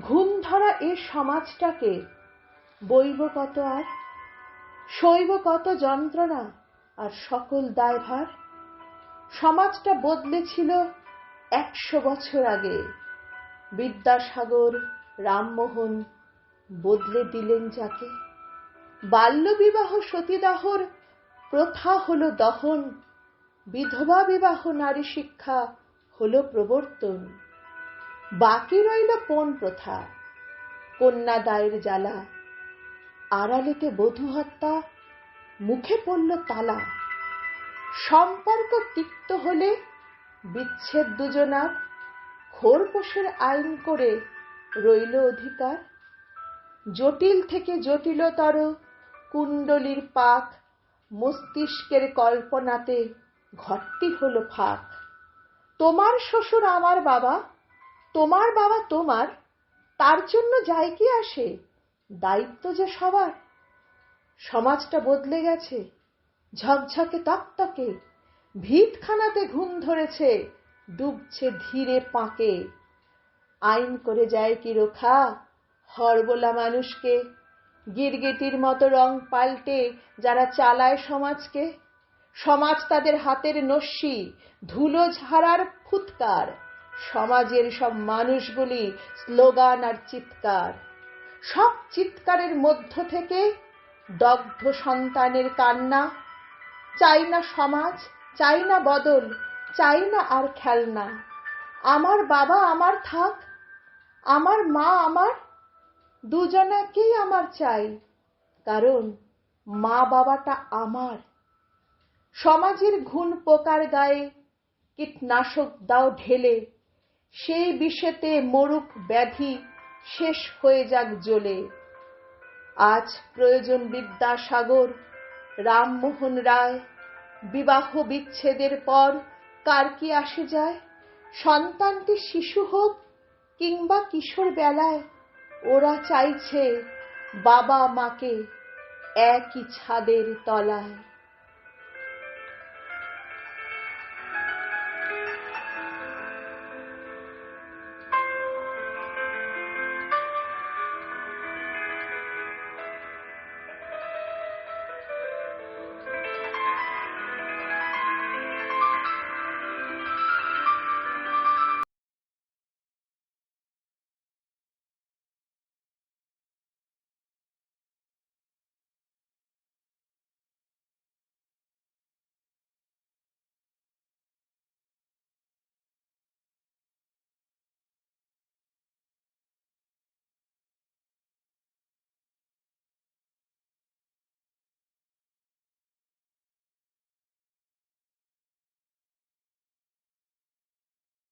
ঘুম ধরা এ সমাজটাকে বইব কত আর সইব কত যন্ত্রণা আর সকল দায়ভার, সমাজটা বদলেছিল একশো বছর আগে। বিদ্যাসাগর রামমোহন বদলে দিলেন যাকে। বাল্যবিবাহ সতীদাহর প্রথা হলো দহন, বিধবা বিবাহ নারী শিক্ষা হলো প্রবর্তন। বাকি রইল পণ প্রথা? কন্যা দায়ের জ্বালা। আড়ালেতে বধূ হত্যা মুখে পড়ল তালা। সম্পর্ক তিক্ত হলে বিচ্ছেদ দুজনার খোরপোশের আইন করে রইল অধিকার। জটিল থেকে জটিলতর কুণ্ডলীর পাক, মস্তিষ্কের কল্পনাতে ঘরটি হলো ফাঁক। তোমার শ্বশুর আমার বাবা তোমার বাবা তোমার, তার জন্য যায় কি আসে, দায়িত্ব যে সবার। সমাজটা বদলে গেছে, ঝকঝকে তকতকে, ভিতখানাতে ঘুম ধরেছে, ডুবছে ধীরে পাকে। আইন করে যায় কি রোখা, হরবোলা মানুষকে, গিরগিটির মতো রং পাল্টে যারা চালায় সমাজকে। সমাজ তাদের হাতের নস্যি, ধুলো ঝাড়ার ফুৎকার। সমাজের সব মানুষগুলি স্লোগান আর চিৎকার। সব চিৎকারের মধ্য থেকে দগ্ধ সন্তানের কান্না, চাই না সমাজ, চাই না বদল, চাই না আর খেলনা। আমার বাবা আমার থাক, আমার মা আমার দুজনাকেই আমার চাই? কারণ মা বাবাটা আমার। সমাজের ঘুণ পোকার গায়ে কীটনাশক দাও ঢেলে সেই বিষেতে মরুক ব্যাধি, শেষ হয়ে যাক জ্বলে। আজ প্রয়োজন বিদ্যাসাগর, রামমোহন রায়, বিবাহ বিচ্ছেদের পর কার কি আসে যায়? সন্তানটি শিশু হোক কিংবা কিশোর বেলায়? ওরা চাইছে বাবা মাকে একই ছাদের তলায়।